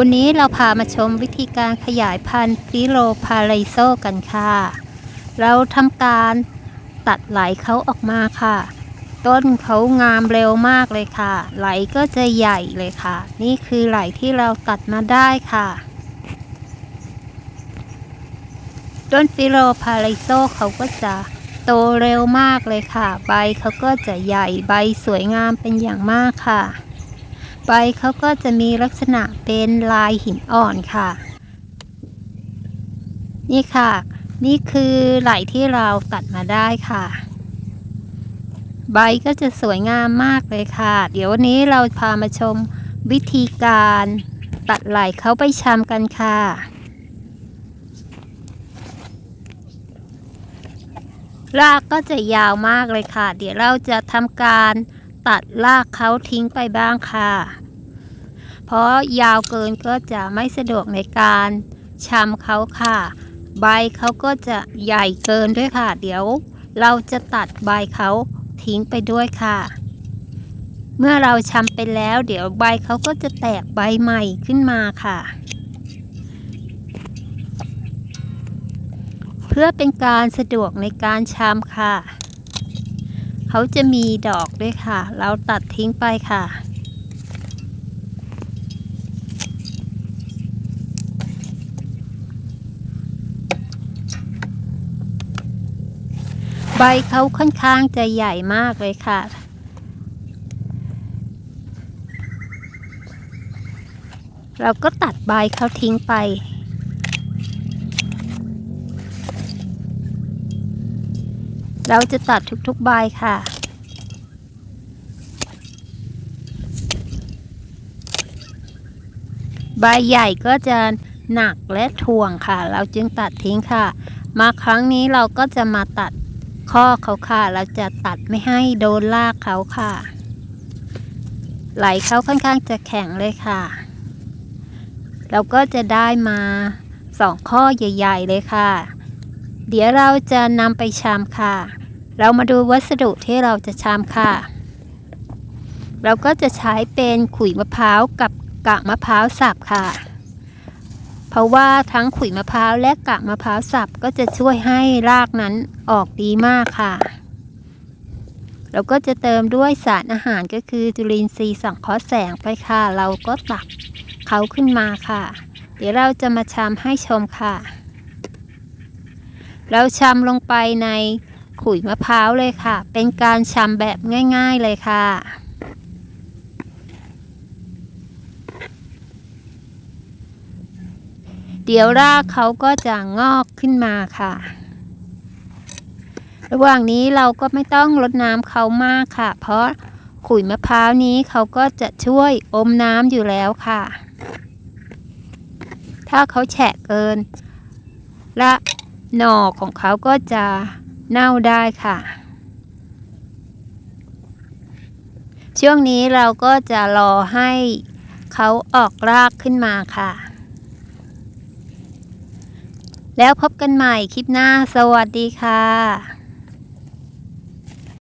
วันนี้เราพามาชมวิธีการขยายพันธุ์ฟิโลพาไรโซกันค่ะ เราทำการตัดไหลเขาออกมาค่ะ ต้นเขางามเร็วมากเลยค่ะ ไหลก็จะใหญ่เลยค่ะ นี่คือไหลที่เราตัดมาได้ค่ะ ต้นฟิโลพาไรโซเขาก็จะโตเร็วมากเลยค่ะ ใบเขาก็จะใหญ่ใบสวยงามเป็นอย่างมากค่ะ ใบเขาก็จะมีลักษณะเป็นลายหินอ่อนค่ะ นี่ค่ะ นี่คือไหลที่เราตัดมาได้ค่ะ ใบก็จะสวยงามมากเลยค่ะ เดี๋ยววันนี้เราพามาชมวิธีการตัดไหลเขาไปชำกันค่ะรากก็จะยาวมากเลยค่ะ เดี๋ยวเราจะทำการ ตัดรากเขาทิ้งไปบ้างค่ะ เพราะยาวเกินก็จะไม่สะดวกในการชำเขาค่ะ ใบเขาก็จะใหญ่เกินด้วยค่ะ เดี๋ยวเราจะตัดใบเขาทิ้งไปด้วยค่ะ เมื่อเราชำไปแล้ว เดี๋ยวใบเขาก็จะแตกใบใหม่ขึ้นมาค่ะ เพื่อเป็นการสะดวกในการชำค่ะ เขาจะมีดอกด้วยค่ะ เราตัดทิ้งไปค่ะ ใบเขาค่อนข้างจะใหญ่มากเลยค่ะเราก็ตัดใบเขาทิ้งไป เราจะตัดทุกๆใบค่ะ ใบใหญ่ก็จะหนักและถ่วงค่ะ เราจึงตัดทิ้งค่ะ มาครั้งนี้เราก็จะมาตัดข้อเขาค่ะ เราจะตัดไม่ให้โดนลากเขาค่ะ ไหลเขาค่อนข้างจะแข็งเลยค่ะ เราก็จะได้มาสองข้อใหญ่ ๆ เลยค่ะ เดี๋ยวเราจะนำไปชามค่ะ เรามาดูวัสดุที่เราจะชามค่ะ เราก็จะใช้เป็นขุยมะพร้าวกับกากมะพร้าวสับค่ะ เพราะว่าทั้งขุยมะพร้าวและกากมะพร้าวสับก็จะช่วยให้รากนั้นออกดีมากค่ะ เราก็จะเติมด้วยสารอาหารก็คือจุลินทรีย์สังเคราะห์แสงไปค่ะ เราก็ตักเขาขึ้นมาค่ะ เดี๋ยวเราจะมาชามให้ชมค่ะ เราชำลงไปในขุยมะพร้าวเลยค่ะ เป็นการชำแบบง่าย ๆเลยค่ะเดี๋ยวรากเขาก็จะงอกขึ้นมาค่ะ ระหว่างนี้เราก็ไม่ต้องรดน้ำเขามากค่ะ เพราะขุยมะพร้าวนี้เขาก็จะช่วยอมน้ำอยู่แล้วค่ะ ถ้าเขาแฉะเกินและ หน่อของเขาก็จะเน่าได้ค่ะ ช่วงนี้เราก็จะรอให้เขาออกรากขึ้นมาค่ะ แล้วพบกันใหม่คลิปหน้าสวัสดีค่ะ